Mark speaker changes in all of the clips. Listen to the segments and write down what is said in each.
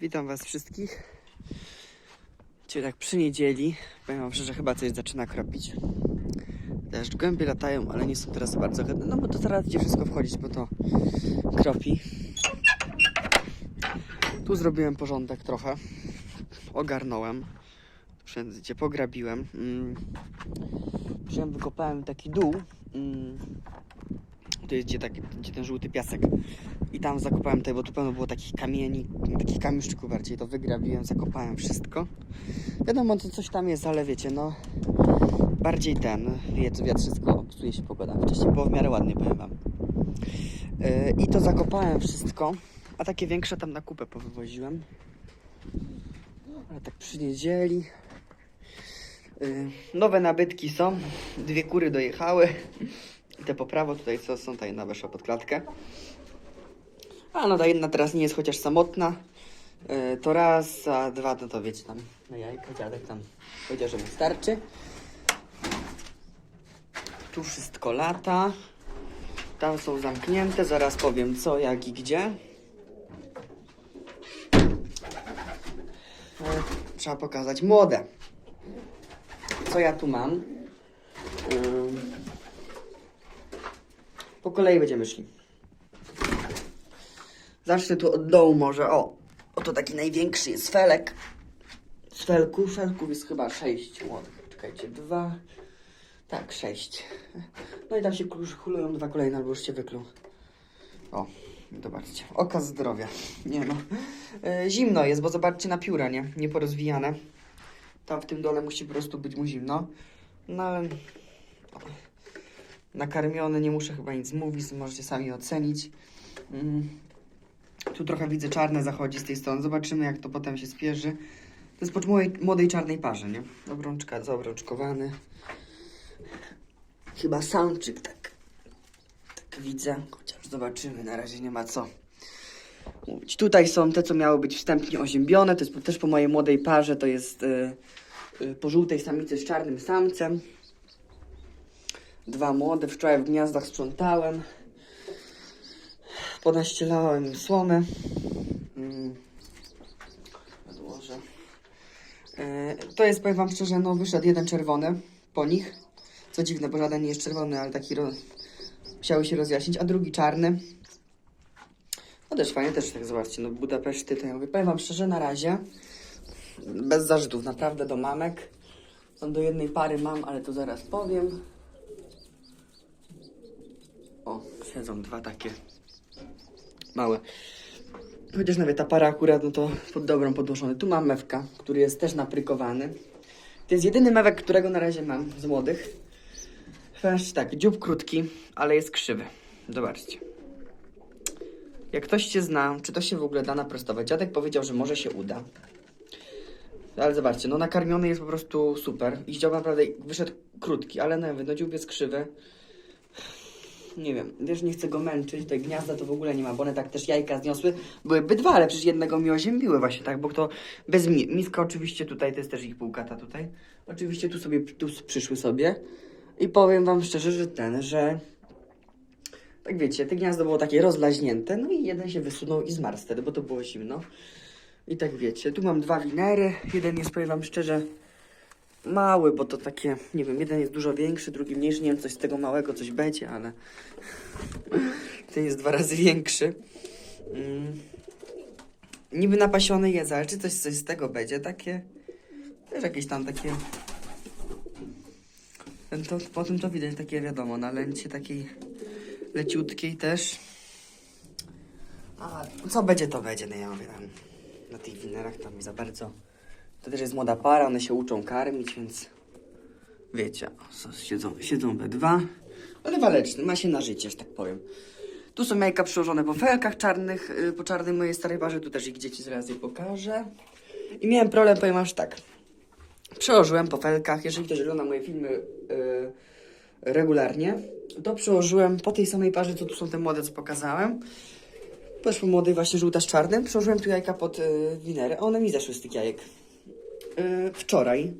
Speaker 1: Witam Was wszystkich. Dzisiaj tak przy niedzieli. Powiem Wam szczerze, chyba coś zaczyna kropić. Deszcz, głębie latają, ale nie są teraz bardzo chętne. No bo to zaraz będzie wszystko wchodzić, bo to kropi. Tu zrobiłem porządek trochę. Ogarnąłem. Wszędzie pograbiłem. Mm. Wykopałem taki dół. Mm. To jest gdzie, gdzie ten żółty piasek. I tam zakopałem tutaj, bo tu pełno było takich kamieni, takich kamiuszczyków bardziej. To wygrabiłem, zakopałem wszystko. Wiadomo, to coś tam jest, ale wiecie, no bardziej ten, wiatr, wiatr wszystko psuje się pogoda. Wcześniej było w miarę ładnie, powiem wam. Yy, I to zakopałem wszystko, a takie większe tam na kupę powywoziłem. Ale tak przy niedzieli. Yy, nowe nabytki są. Dwie kury dojechały. I te po prawo tutaj co są, tutaj weszła pod klatkę. A no ta jedna teraz nie jest chociaż samotna. Yy, to raz, a dwa no to wiecie tam na jajka dziadek tam powiedział, że mu starczy. Tu wszystko lata. Tam są zamknięte, zaraz powiem co, jak i gdzie. E, Trzeba pokazać młode. Co ja tu mam? Ym, Po kolei będziemy szli. Zacznę tu od dołu może. O, oto taki największy jest felek. Z felków, felków jest chyba sześć młodych. Czekajcie, dwa. Tak, sześć. No i tam się klucz hulują dwa kolejne, albo już się wykluł. O, zobaczcie. Oka zdrowia. Nie no. E, zimno jest, bo zobaczcie na pióra, nie? Nieporozwijane. Tam w tym dole musi po prostu być mu zimno. No ale... Nakarmiony, nie muszę chyba nic mówić, możecie sami ocenić. Tu trochę widzę czarne zachodzi z tej strony. Zobaczymy, jak to potem się spierzy. To jest po młodej, młodej czarnej parze, nie? Obrączka, zaobrączkowany. Chyba samczyk, tak. Tak widzę. Chociaż zobaczymy, na razie nie ma co mówić. Tutaj są te, co miały być wstępnie oziębione. To jest też po mojej młodej parze. To jest y, y, po żółtej samicy z czarnym samcem. Dwa młode. Wczoraj w gniazdach sprzątałem. Ponaścielałem słomę. Mm. Odłożę. E, To jest, powiem wam szczerze, no wyszedł jeden czerwony po nich. Co dziwne, bo żaden nie jest czerwony, ale taki roz... się rozjaśnić, a drugi czarny. No też fajnie, też tak zobaczcie, no Budapeszty, to ja mówię, powiem wam szczerze, na razie bez zarzutów, naprawdę do mamek. Tam do jednej pary mam, ale to zaraz powiem. O, siedzą dwa takie małe. Chociaż nawet ta para akurat, no to pod dobrą podłożony. Tu mam mewka, który jest też naprykowany. To jest jedyny mewek, którego na razie mam z młodych. Patrzcie tak, dziób krótki, ale jest krzywy. Zobaczcie. Jak ktoś cię zna, czy to się w ogóle da naprostować? Dziadek powiedział, że może się uda. Ale zobaczcie, no nakarmiony jest po prostu super. I dziób naprawdę wyszedł krótki, ale no, no dziób jest krzywy. Nie wiem, wiesz, nie chcę go męczyć. Te gniazda to w ogóle nie ma, bo one tak też jajka zniosły. Byłyby dwa, ale przecież jednego mi oziębiły właśnie tak, bo to bez mi miska oczywiście tutaj, to jest też ich półkata tutaj. Oczywiście tu sobie, tu przyszły sobie. I powiem wam szczerze, że ten, że tak wiecie, te gniazdo było takie rozlaźnięte, no i jeden się wysunął i zmarł wtedy, bo to było zimno. I tak wiecie, tu mam dwa winery, jeden jest, powiem wam szczerze, mały, bo to takie, nie wiem, jeden jest dużo większy, drugi mniejszy, nie wiem, coś z tego małego coś będzie, ale ten jest dwa razy większy. Mm. Niby napasiony jest, ale czy coś, coś z tego będzie, takie, też jakieś tam takie, to, po tym to widać takie, wiadomo, na lęcie takiej leciutkiej też. A co będzie, to będzie, no ja mówię tam, na tych winerach tam za bardzo. To też jest młoda para, one się uczą karmić, więc wiecie, siedzą, siedzą we dwa. Ale waleczny, ma się na życie, że tak powiem. Tu są jajka przyłożone po felkach czarnych, y, po czarnej mojej starej parze, tu też ich dzieci zaraz je pokażę. I miałem problem, powiem aż tak. Przełożyłem po felkach, jeżeli ktoś ogląda moje filmy y, regularnie, to przełożyłem po tej samej parze, co tu są te młode, co pokazałem. Też po młodej właśnie żółta z czarnym. Przełożyłem tu jajka pod y, winerę, one mi zeszły z tych jajek y, wczoraj.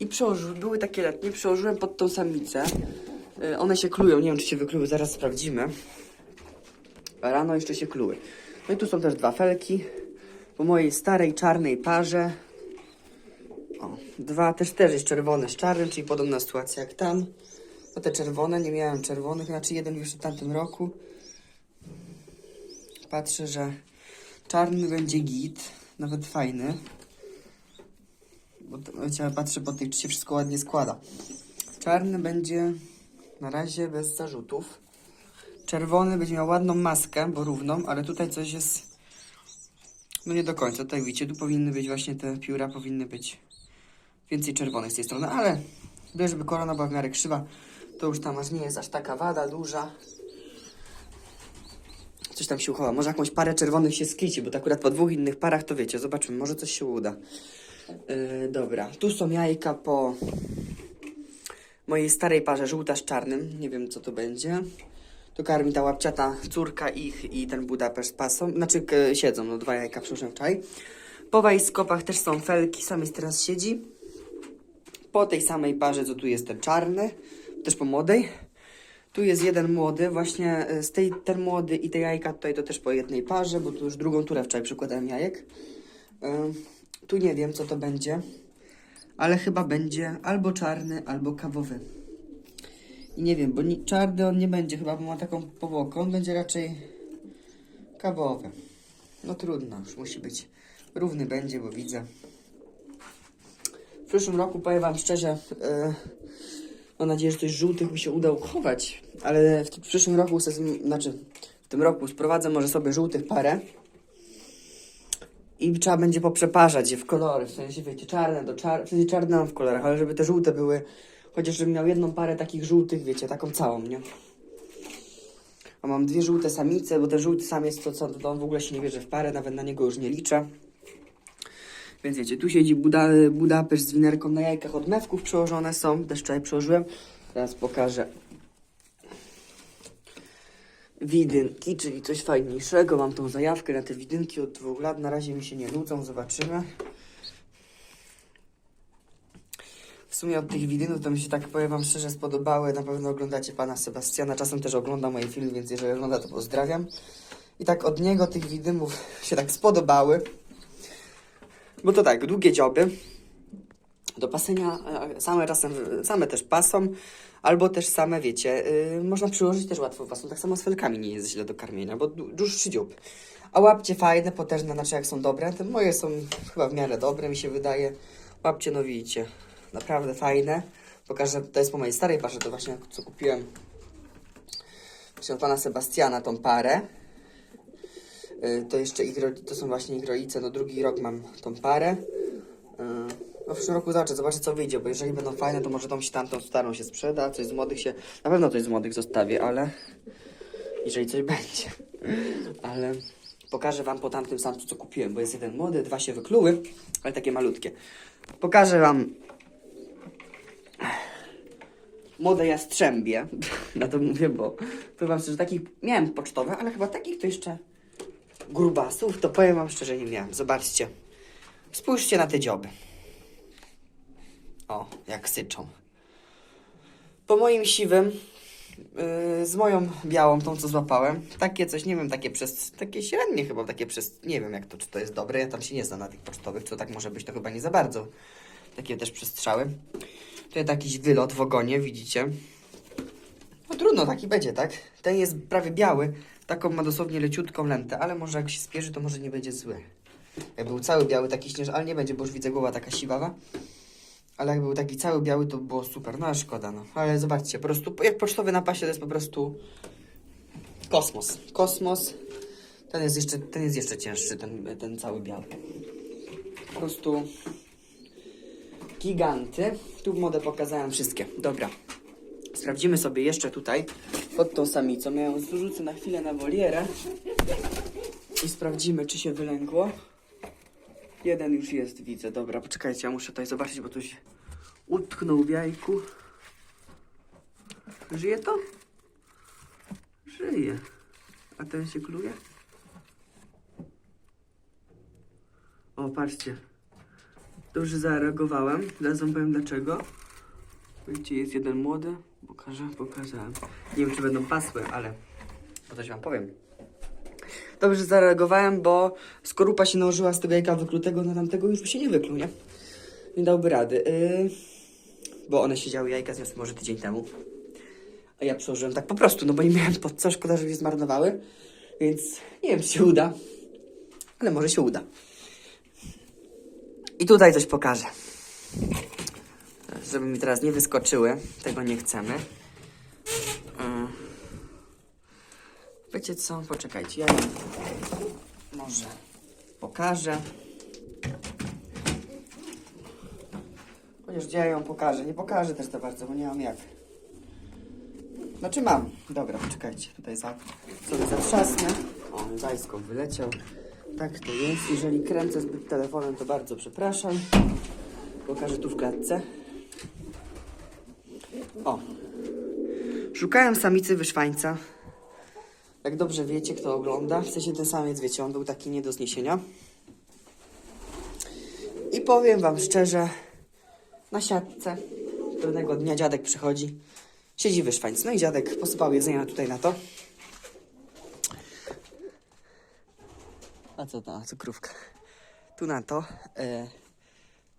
Speaker 1: I przełoży, były takie letnie, przełożyłem pod tą samicę. Y, one się klują, nie wiem czy się wykluły, zaraz sprawdzimy. Rano jeszcze się kluły. No i tu są też dwa felki. Po mojej starej czarnej parze. O, dwa, też też jest czerwony z czarnym, czyli podobna sytuacja jak tam. No te czerwone, nie miałem czerwonych, znaczy jeden już w tamtym roku. Patrzę, że czarny będzie git, nawet fajny. Bo wiecie, patrzę po tych, czy się wszystko ładnie składa. Czarny będzie na razie bez zarzutów. Czerwony będzie miał ładną maskę, bo równą, ale tutaj coś jest no nie do końca. Tutaj widzicie, tu powinny być właśnie te pióra, powinny być więcej czerwonych z tej strony, ale żeby korona była w miarę krzywa, to już tam aż nie jest aż taka wada duża. Coś tam się uchowa. Może jakąś parę czerwonych się skryci, bo to akurat po dwóch innych parach to wiecie, zobaczymy, może coś się uda. Yy, dobra, tu są jajka po mojej starej parze żółta z czarnym. Nie wiem co to będzie. Tu karmi ta łapciata córka ich i ten Budapeszt pasą. Znaczy siedzą, no dwa jajka przyszłem wczoraj. Po wajskopach też są felki, sam jest teraz siedzi. Po tej samej parze, co tu jest ten czarny, też po młodej. Tu jest jeden młody, właśnie y, z tej, ten młody i te jajka tutaj to też po jednej parze, bo tu już drugą turę wczoraj przykładałem jajek. Y, tu nie wiem, co to będzie, ale chyba będzie albo czarny, albo kawowy. I nie wiem, bo ni- czarny on nie będzie chyba, bo ma taką powłokę, on będzie raczej kawowy. No trudno, już musi być. Równy będzie, bo widzę. W przyszłym roku powiem wam szczerze, e, mam nadzieję, że coś żółtych mi się uda uchować, ale w, w przyszłym roku, znaczy w tym roku sprowadzę może sobie żółtych parę i trzeba będzie poprzeparzać je w kolory, w sensie wiecie, czarne do czar w sensie czarne mam w kolorach, ale żeby te żółte były, chociaż żebym miał jedną parę takich żółtych, wiecie, taką całą, nie? A mam dwie żółte samice, bo ten żółty samiec to co, to on w ogóle się nie bierze w parę, nawet na niego już nie liczę. Więc wiecie, tu siedzi Buda, Budapeszt z winerką na jajkach od mewków przełożone są. Też wczoraj przełożyłem. Teraz pokażę widynki, czyli coś fajniejszego. Mam tą zajawkę na te widynki od dwóch lat. Na razie mi się nie nudzą, zobaczymy. W sumie od tych widynów to mi się tak powiem wam szczerze spodobały. Na pewno oglądacie pana Sebastiana. Czasem też ogląda moje filmy, więc jeżeli ogląda to pozdrawiam. I tak od niego tych widymów się tak spodobały. Bo to tak, długie dzioby. Do pasenia e, same czasem, same też pasą, albo też same, wiecie, y, można przyłożyć też łatwo pasą. Tak samo z felkami nie jest źle do karmienia, bo dłu- dłuższy dziób. A łapcie fajne, potężne, znaczy jak są dobre, te moje są chyba w miarę dobre, mi się wydaje. Łapcie, no widzicie, naprawdę fajne. Pokażę, to jest po mojej starej parze, to właśnie co kupiłem. Właśnie od pana Sebastiana tą parę. Y, To jeszcze ich, to są właśnie ich rodzice, no drugi rok mam tą parę. Y, No w przyszłym roku zobaczę, zobaczę co wyjdzie, bo jeżeli będą fajne, to może tą się tamtą starą się sprzeda, coś z młodych się, na pewno coś z młodych zostawię, ale jeżeli coś będzie. Ale pokażę wam po tamtym samcu, co kupiłem, bo jest jeden młody, dwa się wykluły, ale takie malutkie. Pokażę wam młode jastrzębie, na to mówię, bo powiem wam szczerze, takich miałem pocztowe, ale chyba takich to jeszcze grubasów, to powiem wam szczerze, nie miałem. Zobaczcie. Spójrzcie na te dzioby. O, jak syczą. Po moim siwym, yy, z moją białą, tą co złapałem, takie coś, nie wiem, takie przez, takie średnie chyba, takie przez, nie wiem jak to, czy to jest dobre, ja tam się nie znam na tych pocztowych, co tak może być, to chyba nie za bardzo. Takie też przestrzały. Tutaj jakiś wylot w ogonie, widzicie. No trudno, taki będzie, tak? Ten jest prawie biały, taką ma dosłownie leciutką lentę, ale może jak się spierzy, to może nie będzie zły. Jak był cały biały, taki śnież, ale nie będzie, bo już widzę głowa taka siwawa. Ale jak był taki cały biały, to było super. No ale szkoda, no. Ale zobaczcie, po prostu jak pocztowy na pasie to jest po prostu kosmos. Kosmos. Ten jest jeszcze, ten jest jeszcze cięższy, ten, ten cały biały. Po prostu giganty. Tu modę pokazałem wszystkie. Dobra. Sprawdzimy sobie jeszcze tutaj pod tą samicą. Ja ją zrzucę na chwilę na wolierę i sprawdzimy, czy się wylęgło. Jeden już jest, widzę. Dobra, poczekajcie, ja muszę tutaj zobaczyć, bo tu się utknął w jajku. Żyje to? Żyje. A ten się kluje? O, patrzcie. Dobrze zareagowałem. Zaraz wam powiem dlaczego. Widzicie, jest jeden młody. Pokażę, pokazałem. Nie wiem, czy będą pasły, ale coś wam powiem. Dobrze zareagowałem, bo skorupa się nałożyła z tego jajka wyklutego na tamtego już by się nie wykluł, nie? Nie dałby rady. Yy, bo one siedziały, jajka zniosły może tydzień temu. A ja przełożyłem tak po prostu, no bo nie miałem pod co, szkoda, że zmarnowały. Więc nie wiem, czy się uda. Ale może się uda. I tutaj coś pokażę. Żeby mi teraz nie wyskoczyły. Tego nie chcemy. Wiecie co? Poczekajcie, ja może pokażę. Chociaż gdzie ja ją pokażę? Nie pokażę też za bardzo, bo nie mam jak. Znaczy mam. Dobra, poczekajcie. Tutaj za, sobie zatrzasnę. O, zajskok wyleciał. Tak to jest. Jeżeli kręcę zbyt telefonem, to bardzo przepraszam. Pokażę tu w klatce. O. Szukałem samicy wyszwańca. Jak dobrze wiecie, kto ogląda, w sensie ten samiec, wiecie, on był taki nie do zniesienia. I powiem wam szczerze, na siatce pewnego dnia dziadek przychodzi, siedzi wyszwańc. No i dziadek posypał jedzenia tutaj na to. A co ta cukrówka? Tu na to. E,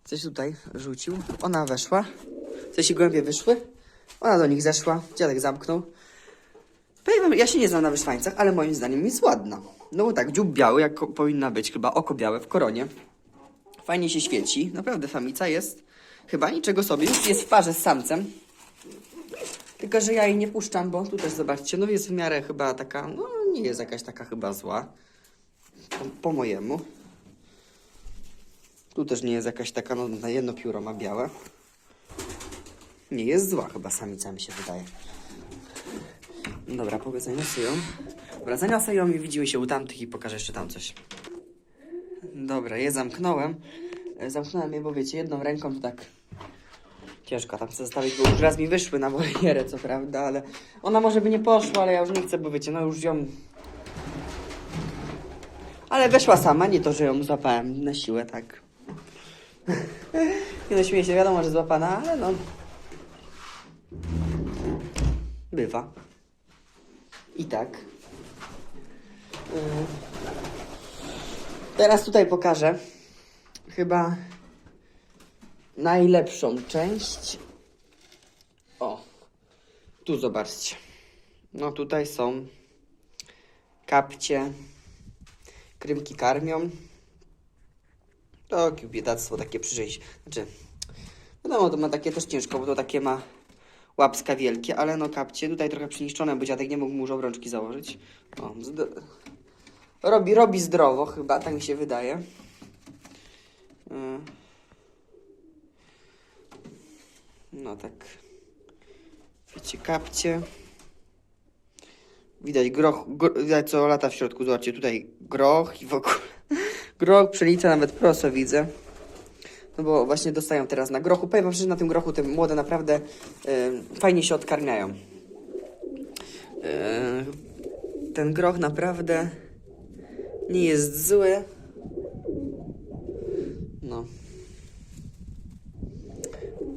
Speaker 1: coś tutaj rzucił. Ona weszła. W sensie głębie wyszły. Ona do nich zeszła. Dziadek zamknął. Wam, ja się nie znam na wyszwańcach, ale moim zdaniem jest ładna. No bo tak, dziób biały, jak powinna być, chyba oko białe w koronie. Fajnie się świeci. Naprawdę samica jest chyba niczego sobie. Jest w parze z samcem. Tylko, że ja jej nie puszczam, bo tu też zobaczcie, no jest w miarę chyba taka, no nie jest jakaś taka chyba zła. Po, po mojemu. Tu też nie jest jakaś taka, no na jedno pióro ma białe. Nie jest zła chyba samica mi się wydaje. Dobra, powiedz, zaniosę ją. Dobra, zaniosę ją i widzimy się u tamtych i pokażę jeszcze tam coś. Dobra, je zamknąłem. E, Zamknąłem je, bo wiecie, jedną ręką to tak ciężko tam zostawić, bo już raz mi wyszły na wolierę, co prawda, ale ona może by nie poszła, ale ja już nie chcę, bo wiecie, no już ją... Ale weszła sama, nie to, że ją złapałem na siłę, tak. nie no, śmieję się, wiadomo, że złapana, ale no... Bywa. I tak. Yy. Teraz tutaj pokażę chyba najlepszą część. O, tu zobaczcie. No tutaj są kapcie. Krymki karmią. To biedactwo takie przyjść. Znaczy, wiadomo, to ma takie też ciężko, bo to takie ma łapska wielkie, ale no kapcie tutaj trochę przyniszczone, bo dziadek nie mógł mu już obrączki założyć. O, robi, robi zdrowo chyba, tak mi się wydaje. Y. No tak. Wiecie, kapcie. Widać groch, gro, widać co lata w środku. Zobaczcie, tutaj groch i wokół. Groch, pszenica, nawet proso widzę. No bo właśnie dostają teraz na grochu. Powiem wam, że na tym grochu te młode naprawdę y, fajnie się odkarmiają. Y, ten groch naprawdę nie jest zły. No.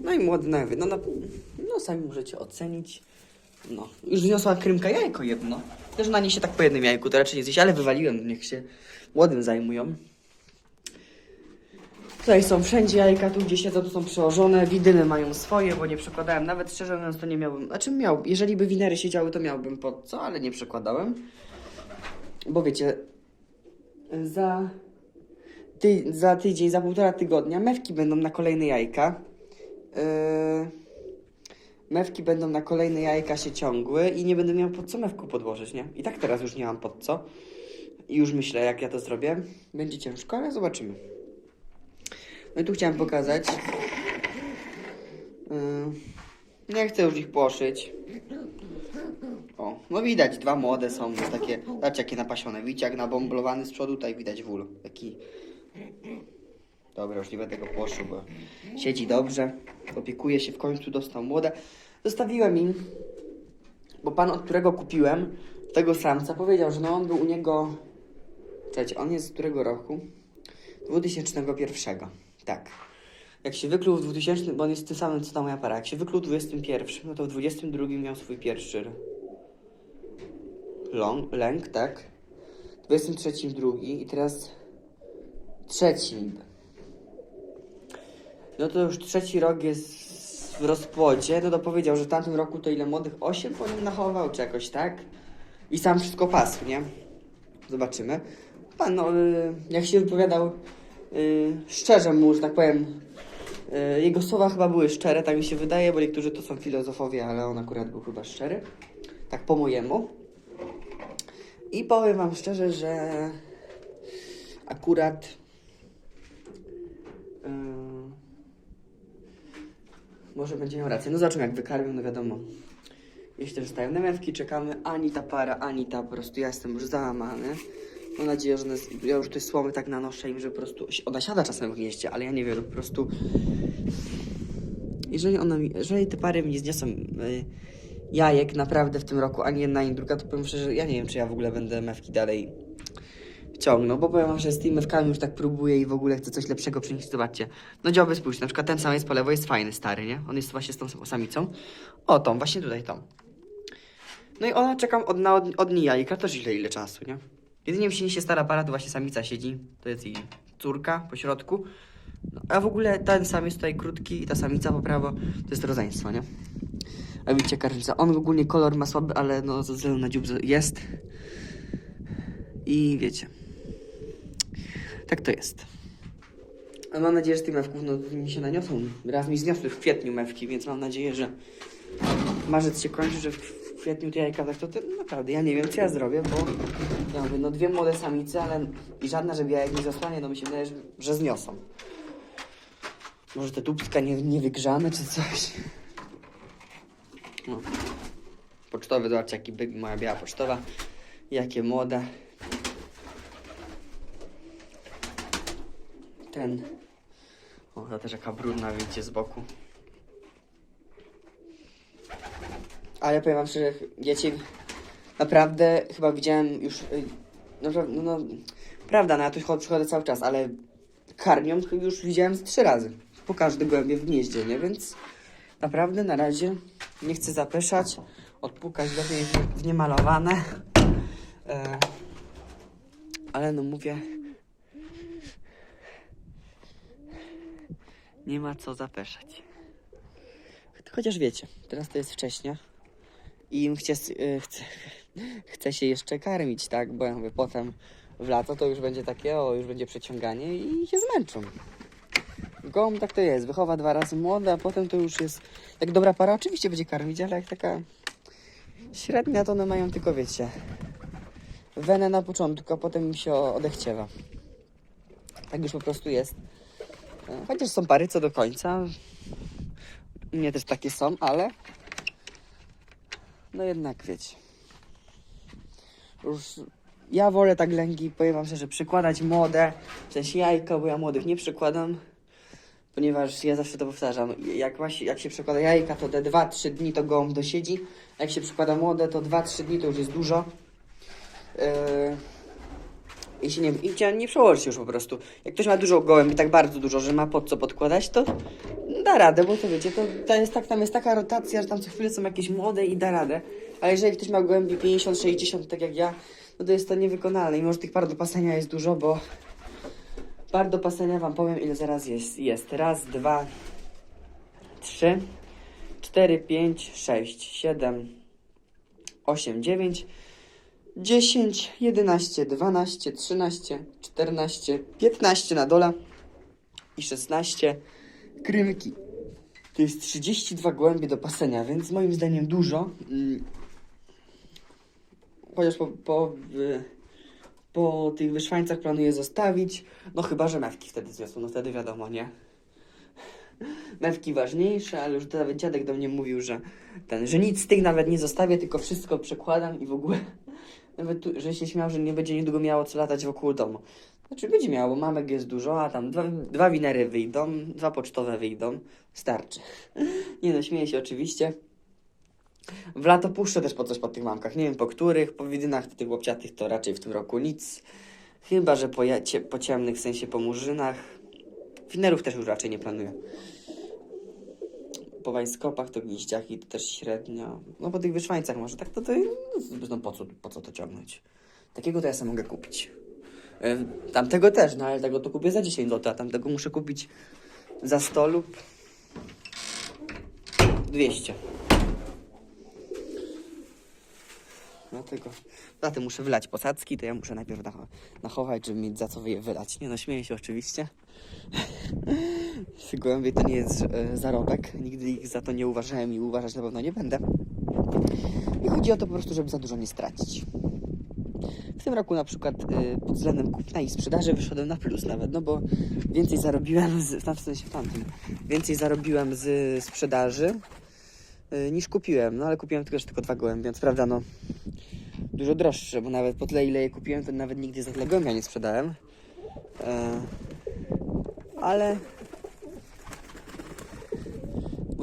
Speaker 1: No i młody nawy. No, no, sami możecie ocenić. No. Już wniosła krymka jajko jedno. Też na nie się tak po jednym jajku, to raczej nie zjeść, ale wywaliłem, niech się młodym zajmują. Tutaj są wszędzie jajka, tu gdzie siedzą, tu są przełożone. Widyny mają swoje, bo nie przekładałem. Nawet szczerze mówiąc, to nie miałbym. Znaczy miał, jeżeli by winery siedziały, to miałbym pod co, ale nie przekładałem. Bo wiecie, za, ty, za tydzień, za półtora tygodnia mewki będą na kolejne jajka. Yy, mewki będą na kolejne jajka się ciągły i nie będę miał pod co mewku podłożyć, nie? I tak teraz już nie mam pod co. I już myślę, jak ja to zrobię. Będzie ciężko, ale zobaczymy. No i tu chciałem pokazać. Yy, nie chcę już ich poszyć. O, no widać, dwa młode są, takie, zobaczcie jakie napasione. Widzicie jak nabomblowany z przodu, tutaj widać wól. Taki... Dobra, już nie będę go płoszył, bo siedzi dobrze. Opiekuje się, w końcu dostał młode. Zostawiłem im, bo pan, od którego kupiłem tego samca, powiedział, że no on był u niego... Czekajcie, on jest z którego roku? 2001. Tak. Jak się wykluł w 2000, bo on jest tym samym co ta moja para. Jak się wykluł w 21, no to w 22 miał swój pierwszy long, lęk, tak? 23 drugi i teraz trzeci. No to już trzeci rok jest w rozpłodzie, no to powiedział, że w tamtym roku to ile młodych? 8 po nim nachował, czy jakoś tak? I sam wszystko pasł, nie? Zobaczymy. Pan, no, y, jak się wypowiadał szczerze mu, że tak powiem, y, jego słowa chyba były szczere, tak mi się wydaje, bo niektórzy to są filozofowie, ale on akurat był chyba szczery. Tak po mojemu. I powiem wam szczerze, że akurat yy, może będzie miał rację. No zobaczymy jak wykarmią, no wiadomo. Jeśli też stają namiastki, czekamy. Ani ta para, ani ta po prostu ja jestem już załamany. Mam nadzieję, że one, ja już tej słomy tak nanoszę im, że po prostu ona siada czasem w gnieździe, ale ja nie wiem, po prostu jeżeli ona mi, jeżeli te pary mi nie zniosą y, jajek naprawdę w tym roku, ani jedna, ani druga, to powiem szczerze, że ja nie wiem, czy ja w ogóle będę mewki dalej ciągnął, bo powiem wam, że z tymi mewkami już tak próbuję i w ogóle chcę coś lepszego przynieść. Zobaczcie, no dzioby spójrzcie, na przykład ten sam jest po lewo, jest fajny, stary, nie? On jest właśnie z tą samicą. O, tą, właśnie tutaj tą. No i ona czekam od, na od, od niej jajka, też ile, ile czasu, nie? Jedynie mi się niesie stara para, to właśnie samica siedzi, to jest jej córka po środku. No, a w ogóle ten sam jest tutaj krótki i ta samica po prawo to jest rodzeństwo, nie? A widzicie karlica, on ogólnie kolor ma słaby, ale no ze względu na dziób jest. I wiecie. Tak to jest. A mam nadzieję, że tych mewków no, mi się naniosą. Raz mi zniosły w kwietniu mewki, więc mam nadzieję, że marzec się kończy, że w w kwietniu te jajka tak to, to naprawdę ja nie wiem co ja zrobię, bo ja mówię, no dwie młode samice, ale i żadna, żeby jajek nie zasłanie, no mi się wydaje, że, że zniosą. Może te tubska nie, nie wygrzane czy coś. No. Pocztowy, zobaczcie jaki byk, moja biała pocztowa. Jakie młode. Ten. O, ta też jaka brudna, widzicie, z boku. Ale powiem wam szczerze, cię naprawdę chyba widziałem już, y, naprawdę, no, no, prawda, no ja tu chod- przychodzę cały czas, ale karmią już widziałem z trzy razy. Po każdy głębie w gnieździe, nie? Więc naprawdę na razie nie chcę zapeszać, odpukać lepiej w niemalowane. E, ale no mówię, nie ma co zapeszać. Chociaż wiecie, teraz to jest wcześnie i im chce, y, chce, chce się jeszcze karmić, tak? Bo ja mówię, potem w lato to już będzie takie, o, już będzie przeciąganie i się zmęczą. Gołąb tak to jest, wychowa dwa razy młode, a potem to już jest, jak dobra para oczywiście będzie karmić, ale jak taka średnia, to one mają tylko, wiecie, wenę na początku, a potem im się odechciewa. Tak już po prostu jest. E, Chociaż są pary co do końca. U mnie też takie są, ale no jednak wiecie. Już ja wolę tak lęgi, powiem wam szczerze, przykładać młode, w sensie jajka, bo ja młodych nie przykładam, ponieważ ja zawsze to powtarzam, jak, właśnie, jak się przekłada jajka, to te 2-3 dni to gołąb dosiedzi, a jak się przykłada młode, to 2-3 dni to już jest dużo. Yy, i się nie, i nie przełoży się już po prostu. Jak ktoś ma dużo gołębi, tak bardzo dużo, że ma pod co podkładać, to da radę, bo to wiecie, to, to jest tak, tam jest taka rotacja, że tam co chwilę są jakieś młode i da radę. Ale jeżeli ktoś ma gołębi 50, 60, tak jak ja, no to jest to niewykonalne. I może tych par do pasania jest dużo, bo par do pasania wam powiem ile zaraz jest. Jest raz, dwa, trzy, cztery, pięć, sześć, siedem, osiem, dziewięć. 10, 11, 12, 13, 14, 15 na dole i 16 krymki. To jest 32 głębie do pasenia, więc moim zdaniem dużo. Mm. Chociaż po, po, po tych wyszwańcach planuję zostawić. No chyba, że mewki wtedy zniosą, no wtedy wiadomo, nie? Mewki ważniejsze, ale już nawet dziadek do mnie mówił, że ten, że nic z tych nawet nie zostawię, tylko wszystko przekładam i w ogóle nawet tu, że się śmiał, że nie będzie niedługo miało co latać wokół domu. Znaczy będzie miało, mamek jest dużo, a tam dwa, dwa winery wyjdą, dwa pocztowe wyjdą. Starczy. Nie no, śmieję się oczywiście. W lato puszczę też po coś po tych mamkach. Nie wiem po których, po widynach tych łopciatych to raczej w tym roku nic. Chyba, że po, po ciemnych, w sensie po murzynach. Winerów też już raczej nie planuję. Po wajskopach to gniździaki to też średnio. No po tych wyszwańcach może tak to, to no, po, co, po co to ciągnąć? Takiego to ja sobie mogę kupić. Tamtego też, no ale tego to kupię za 10 zł, a tamtego muszę kupić za 100 lub 200. Dlatego, dlatego muszę wylać posadzki, to ja muszę najpierw nach- nachować, żeby mieć za co je wylać. Nie no, śmieję się oczywiście. Gołębie to nie jest e, zarobek. Nigdy ich za to nie uważałem i uważać na pewno nie będę. I chodzi o to po prostu, żeby za dużo nie stracić. W tym roku na przykład y, pod względem kupna i sprzedaży wyszedłem na plus nawet, no bo więcej zarobiłem, z, w sensie w tamtym, więcej zarobiłem z sprzedaży y, niż kupiłem, no ale kupiłem tylko, tylko dwa gołębie, więc prawda, no dużo droższe, bo nawet po tyle ile je kupiłem, to nawet nigdy za tyle gołębia nie sprzedałem. E, ale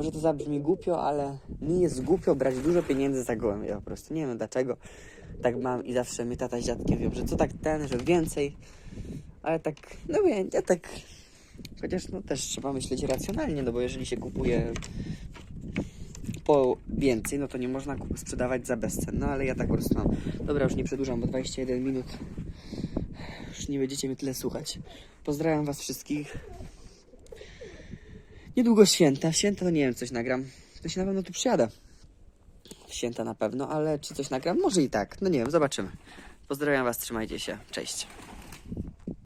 Speaker 1: może to zabrzmi głupio, ale mi jest głupio brać dużo pieniędzy za gołębia po prostu. Nie wiem dlaczego. Tak mam i zawsze mi tata z dziadkiem mówią, że co tak ten, że więcej. Ale tak, no wiem, ja tak... Chociaż no też trzeba myśleć racjonalnie, no bo jeżeli się kupuje po więcej, no to nie można sprzedawać za bezcen. No ale ja tak po prostu mam. Dobra, już nie przedłużam, bo 21 minut. Już nie będziecie mnie tyle słuchać. Pozdrawiam was wszystkich. Niedługo święta. Święta to nie wiem, coś nagram. To się na pewno tu przyjadę. W Święta na pewno, ale czy coś nagram? Może i tak. No nie wiem, zobaczymy. Pozdrawiam was, trzymajcie się. Cześć.